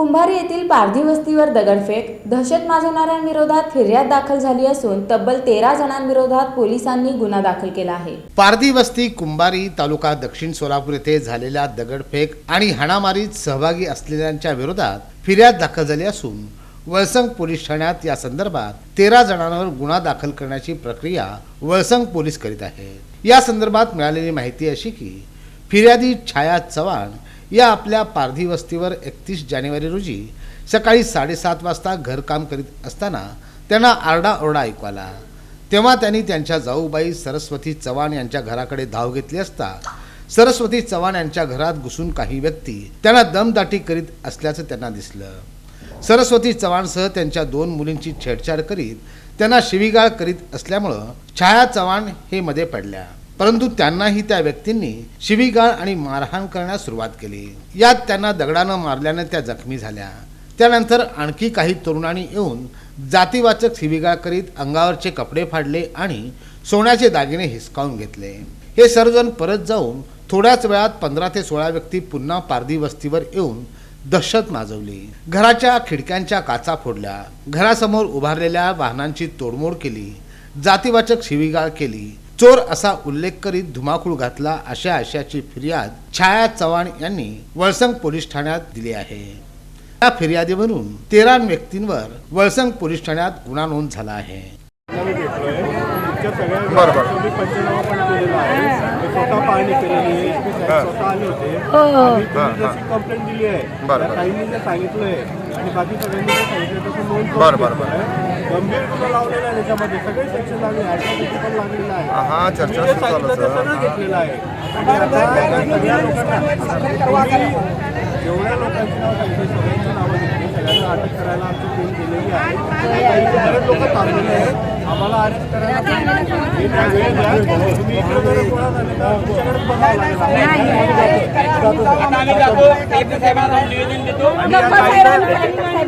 कुंभारी येथील पारधी वस्तीवर दगडफेक दहशत माजवणाऱ्यांविरोधात फिर्याद दाखल झाली असून तब्बल तेरा जणांविरोधात पोलिसांनी गुन्हा दाखल केला आहे. पारधी वस्ती कुंभारी तालुका दक्षिण सोलापूर येथे झालेल्या दगडफेक आणि हाणामारीत सहभागी असलेल्यांच्या विरोधात फिर्याद दाखल झाली असून वळसंग पोलीस ठाण्यात या संदर्भात तेरा जणांवर गुन्हा दाखल करण्याची प्रक्रिया वळसंग पोलीस करीत आहेत. या संदर्भात मिळालेली माहिती अशी की फिर्यादी छाया चव्हाण या आपल्या पारधी वस्तीवर एकतीस जानेवारी रोजी सकाळी साडेसात वाजता घरकाम करीत असताना त्यांना आरडाओरडा ऐकू आला तेव्हा त्यांनी त्यांच्या जाऊबाई सरस्वती चव्हाण यांच्या घराकडे धाव घेतली असता सरस्वती चव्हाण यांच्या घरात घुसून काही व्यक्ती त्यांना दमदाटी करीत असल्याचं त्यांना दिसलं. सरस्वती चव्हाणसह त्यांच्या दोन मुलींची छेडछाड करीत त्यांना शिवीगाळ करीत असल्यामुळं छाया चव्हाण हे मध्ये पडल्या. परंतु त्यांनाही त्या व्यक्तींनी शिवीगाळ आणि मारहाण करण्यास सुरुवात केली. यात त्यांना दगडानं मारल्यानं त्या जखमी झाल्या. त्यानंतर आणखी काही तरुणांनी येऊन जातीवाचक शिवीगाळ करीत अंगावरचे कपडे फाडले आणि सोन्याचे दागिने हिसकावून घेतले. हे सर्वजण परत जाऊन थोड्याच वेळात पंधरा ते सोळा व्यक्ती पुन्हा पारधी वस्तीवर येऊन दहशत माजवली. घराच्या खिडक्यांच्या काचा फोडल्या. घरासमोर उभारलेल्या वाहनांची तोडमोड केली. जातीवाचक शिवीगाळ केली. चोर असा उल्लेख करीत धुमाकूळ घातला अशा आशयाची फिर्याद छाया चव्हाण यांनी वळसंग पोलीस ठाण्यात दिली आहे. या फिर्यादीवरून तेरा व्यक्तींवर वळसंग पोलीस ठाण्यात गुन्हा नोंद झाला आहे. स्वतः बरं, आणि बाकी सगळ्यांनी जे सांगितलं तसं नोंद बरं, बरं, घेतलंय. गंभीर गुन्हा लावलेला आहे त्याच्यामध्ये सगळे सेक्शन लागले ऍट्रॉसिटी पण लागलेला आहे. हा, चर्चा जे सुरू सांगितलं ते घेतलेलं आहे. आणि आता सगळ्या लोकांना तुम्ही जेवढ्या लोकांची नाव सांगितली. सगळ्यांची नावं घेतली सगळ्यांना अटक करायला आमची टीम गेलेली आहे. काही लोक थांबलेले आहेत. आम्हाला अरेस्ट करायला हे त्या